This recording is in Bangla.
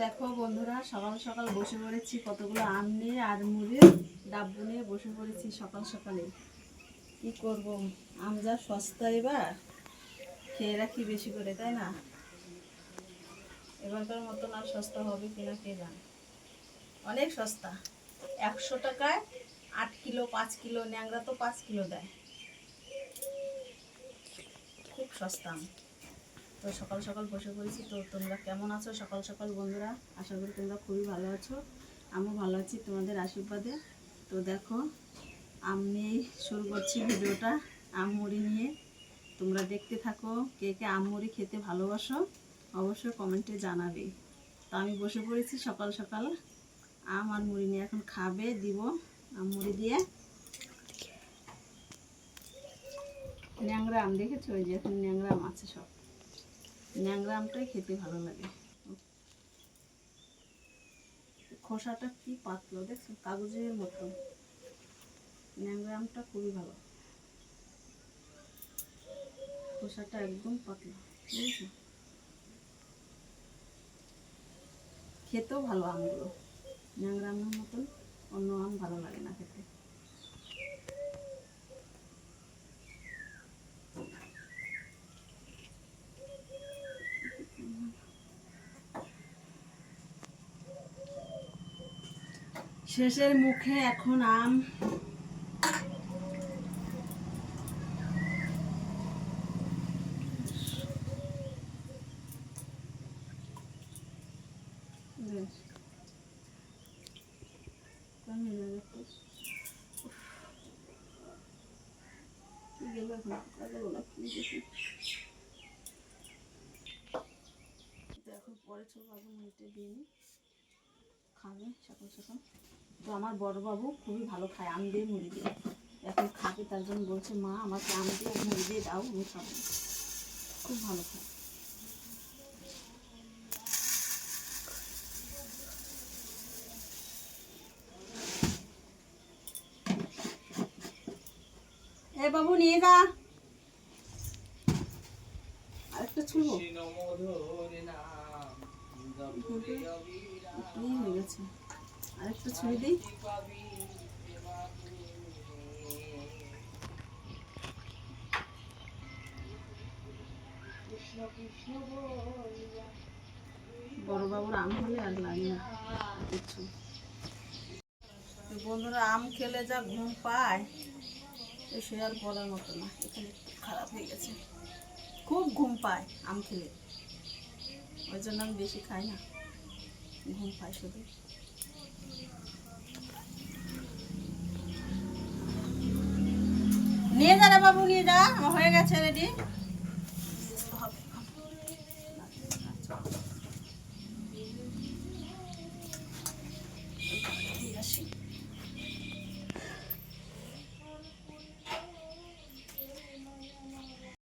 দেখো বন্ধুরা, সকাল সকাল বসে পড়েছি কতগুলো আম নিয়ে আর মুড়ি, ডাব্বু নিয়ে বসে পড়েছি সকাল সকালে। কি করব? আম যা সস্তা এবার, খেয়ে রাখি বেশি করে, তাই না? এবারকার মতন আর সস্তা হবে কিনা কে জানে? অনেক সস্তা। একশো টাকায় আট কিলো, পাঁচ কিলো, ন্যাংরা তো পাঁচ কিলো দেয়। খুব সস্তা আম। তো সকাল সকাল বসে পড়েছি। তো তোমরা কেমন আছো? সকাল সকাল বন্ধুরা, আশা করি তোমরা খুবই ভালো আছো। আমিও ভালো আছি তোমাদের আশীর্বাদে। তো দেখো, আমি শুরু করছি ভিডিওটা আম মুড়ি নিয়ে। তোমরা দেখতে থাকো, কে কে আম মুড়ি খেতে ভালোবাসো, অবশ্যই কমেন্টে জানাবে। তো আমি বসে পড়েছি সকাল সকাল। আম আর মুড়ি নিয়ে এখন খাবে, দিব আম মুড়ি দিয়ে। ন্যাংরা আম দেখেছ? ওই যে এখন ন্যাংরা আম আছে সব। ন্যাংরা আমটাই খেতে ভালো লাগে। খোসাটা কি পাতলো দেখছ? কাগজের মতো। ন্যাংরা আমটা খুবই ভালো। খোসাটা একদম পাতলা, বুঝেছ? খেতেও ভালো আমগুলো। ন্যাংরা আমের মতন অন্য আম ভালো লাগে না খেতে। শেষের মুখে এখন আম দেখি? পরে চলবো আগে মুড়িটা দিয়ে খাবে সকাল সকাল। তো আমার বড় বাবু খুবই ভালো খায়, আম দিয়ে মুড়ি দিয়ে। এখন খাবে, তার জন্য বলছে, মা, আমাকে আম দিয়ে মুড়ি দিয়ে দাও, আমি খাব। খুব ভালো খায়। বাবু, নিয়ে যা। আরেকটা ছুলবো বড় বাবুর আম হলে আর লাগে না কিছু বন্ধুরা, আম খেলে যা ঘুম পায় সে আর বলার মতো না। এখানে খারাপ হয়ে গেছে। খুব ঘুম পায় আম খেলে। ওই জন্য আমি বেশি খাই না। ঘুম পাই শুধু। নিয়ে যা বাবু, নিয়ে যা। হয়ে গেছে রেডি